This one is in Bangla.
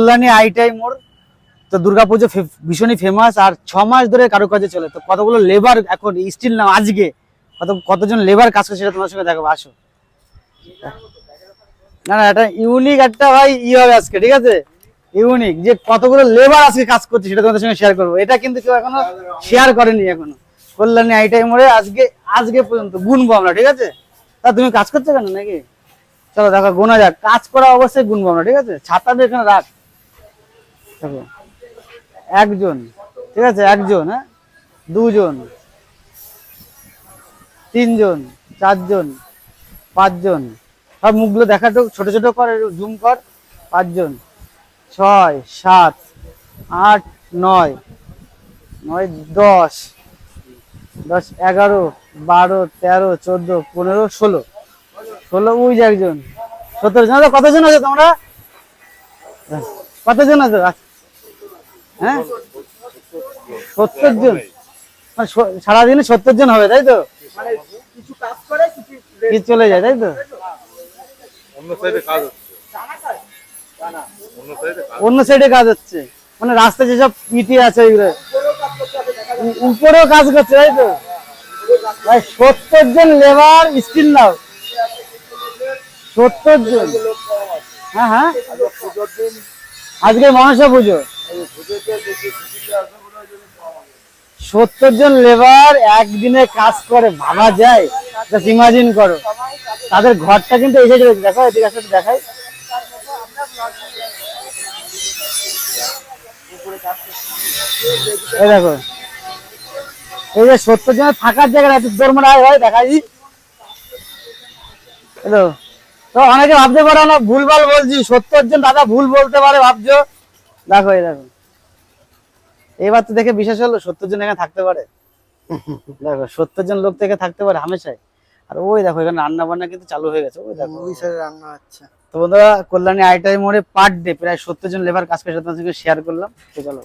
কল্যাণী আইটাই মোড়, তো দুর্গাপুজো ভীষণই ফেমাস আর ছ মাস ধরে চলে। তো কতগুলো লেবার এখন স্টিল আজকে কত, কতজন লেবার কাজ করছে সেটা তোমার সঙ্গে দেখাবো, আসো। না না এটা ইউনিক একটা ভাই ই হবে আজকে, ঠিক আছে? ইউনিক যে কতগুলো লেবার আজকে কাজ করছে সেটা তোমাদের সঙ্গে শেয়ার করব। এটা কিন্তু কেউ এখনও শেয়ার করেনি এখনও। কল্যাণী আইটাই মোড়ে আজকে আজকে পর্যন্ত গুনবো আমরা, ঠিক আছে? তা তুমি কাজ করছ কেন নাকি? চলো, দেখো, গোনা যাক। কাজ করা অবশ্যই গুনবো আমরা, ঠিক আছে? ছাতাটা এখানে রাখ। দেখো একজন, ঠিক আছে? একজন হ্যাঁ? দুজন, তিনজন, চারজন, পাঁচজন। সব মুখগুলো দেখা তো, ছোট ছোট কর জুম কর। পাঁচজন। ছয়, সাত, আট, নয় নয়, দশ দশ, এগারো, বারো, তেরো, চোদ্দ, পনেরো, ষোলো। ষোলো যে একজন। সতেরো জন কতজন আছে তোমরা? কতজন আছে। হ্যাঁ? সত্তর জন মানে সারাদিনে সত্তর জন হবে তাই তো? কি চলে যায় তাই তো? অন্য সাইডে কাজ হচ্ছে। মানে রাস্তায় যেসব ইটি আছে ওইগুলো উপরেও কাজ করছে তাই তো? ভাই সত্তর জন লেবার স্টিল নাও সত্তর জন হ্যাঁ হ্যাঁ? আজকে মনসা পুজো। সত্তর জন লেবার একদিনে কাজ করে, ভাবা যায়। ইমাজিন করো। তাদের ঘরটা কিন্তু এসে চলেছে দেখো, এদিকে আসলে দেখাই। দেখো। এই যে সত্তর জনের থাকার জায়গা আছে তোর মনে হয় দেখাই। হ্যালো। তো অনেকে ভাবতে পারো না, ভুলভাল বলছি। সত্তর জন দাদা ভুল বলতে পারে, ভাবছ? দেখো এই দেখো এবার তো দেখে বিশেষ হলো সত্তর জন এখানে থাকতে পারে। দেখো সত্তর জন লোক থেকে থাকতে পারে হামেশাই। আর ওই দেখো এখানে রান্না বান্না কিন্তু চালু হয়ে গেছে ওই দেখো। ওই সাইডে রান্না হচ্ছে। তো বন্ধুরা কল্যাণী আইটাই মোড়ে পার ডে প্রায় সত্তর জন লেবার কাজ করে সাথে শেয়ার করলাম। তো চলো